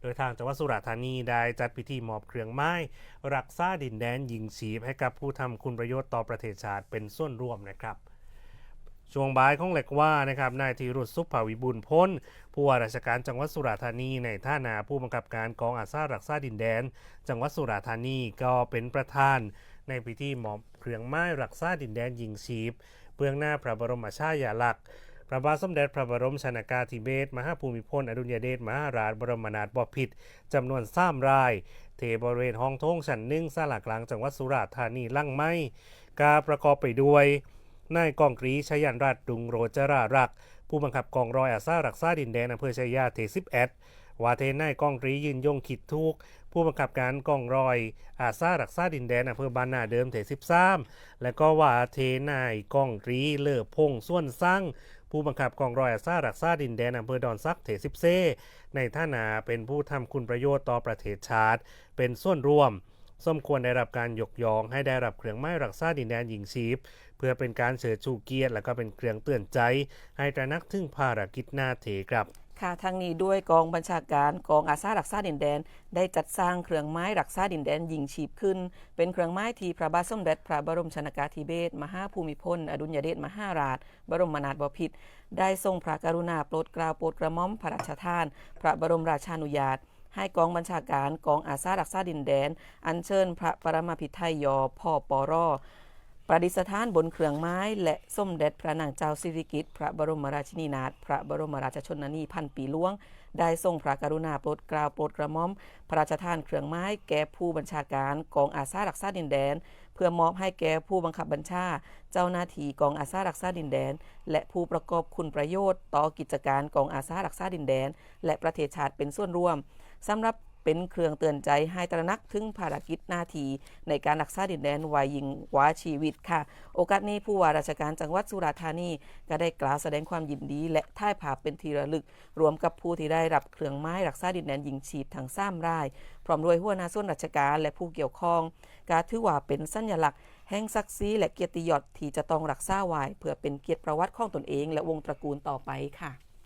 โดยทางจังหวัดสุราษฎร์ธานีได้จัดพิธีมอบเครื่องไม้ รักษาดินแดนยิงฉีบให้กับผู้ทำคุณประโยชน์ต่อประเทศชาติเป็นส่วนร่วมนะครับช่วงบ่ายของเหล็กว่านะครับนายธีรุษสุภาวิบุญพ้น ผู้ว่าราชการจังหวัดสุราษฎร์ธานีในท่านาผู้บังคับการกองอาสารักษาดินแดน จังหวัดสุราษฎร์ธานีก็เป็นประธาน ในพิธีมอบเครื่องไม้รักษาดินแดนยิงชีพเบื้องหน้าพระบรมฉายาลักษณ์ พระบาทสมเด็จพระบรมชนากาธิเบศรมหาภูมิพลอดุลยเดชมหาราชบรมนาถบพิตรจำนวนสามรายเทบริเวณห้องโถงชั้นหนึ่งสลากลางจังหวัดสุราษฎร์ธานีลั่งไม้กาประกอบไปด้วยนายกองกรีชยันรัตดุงโรจรารัก ผู้บังคับกองร้อยอาซารักษาดินแดนอำเภอชัยยาเทสิบเอ็ด วาเทนายกองรียืนยงขิดทุก ผู้บังคับการกองรอย อาซารักษาดินแดนอำเภอบานนาเดิมเทสิบสามและก็ว่าเทนายกองรีเลิศพงส่วนสร้างผู้บังคับกองรอยอาซารักษาดินแดนอำเภอดอนซักเทสิบเซ ในท่านาเป็นผู้ทำคุณประโยชน์ต่อประเทศชาติ เป็นส่วนรวมสมควรได้รับการยกย่องให้ได้รับเครื่องไม้รักษาดินแดนหญิงชีพ เพื่อเป็นการเชิดชูเกียรติและก็เป็นเครื่องเตือนใจ ให้ตระหนักถึงภารกิจหน้าเถครับ ค่ะทั้งนี้ด้วยกองบัญชาการกองอาสารักษาดินแดน ได้จัดสร้างเครื่องไม้รักษาดินแดนยิงฉีบขึ้น เป็นเครื่องไม้ที่พระบาทสมเด็จพระบรมชนากาธิเบศรมหาภูมิพล อดุลยเดชมหาราช บรมนาถบพิตรได้ทรงพระกรุณาโปรดเกล้าโปรดกระหม่อมพระราชทาน พระบรมราชานุญาตให้กองบัญชาการกองอาสารักษาดินแดน อัญเชิญพระปรมาภิไธยยอพ่อปอรอ ประดิษฐานบนเครื่องไม้ และส้มเด็จพระนางเจ้าสิริกิติ์พระบรมราชินีนาถพระบรมราชชนนีพันปีหลวง ได้ทรงพระกรุณาโปรดกล้าวโปรดกระหม่อม พระราชทานเครื่องไม้แก่ผู้บัญชาการกองอาสารักษาดินแดน เพื่อมอบให้แก่ผู้บังคับบัญชา เจ้าหน้าที่กองอาสารักษาดินแดน และผู้ประกอบคุณประโยชน์ ต่อกิจการกองอาสารักษาดินแดน และประเทศชาติเป็นส่วนร่วมสำหรับ เป็นเครื่องเตือนใจให้ตระหนักถึงภารกิจหน้าที่ในการรักษาดินแดนไว้ยิงว่าชีวิตค่ะ โอกาสนี้ผู้ว่าราชการจังหวัดสุราษฎร์ธานีก็ได้กล่าวแสดงความยินดี และถ่ายภาพเป็นทีระลึก รวมกับผู้ที่ได้รับเครื่องไม้รักษาดินแดนยิงฉีดทั้งสามราย พร้อมด้วยหัวหน้าส่วนราชการและผู้เกี่ยวข้องการถือว่าเป็นสัญลักษณ์แห่งศักดิ์ศรีและเกียรติยศที่จะต้องรักษาไว้เพื่อเป็นเกียรติประวัติของตนเอง และวงตระกูลต่อไปค่ะ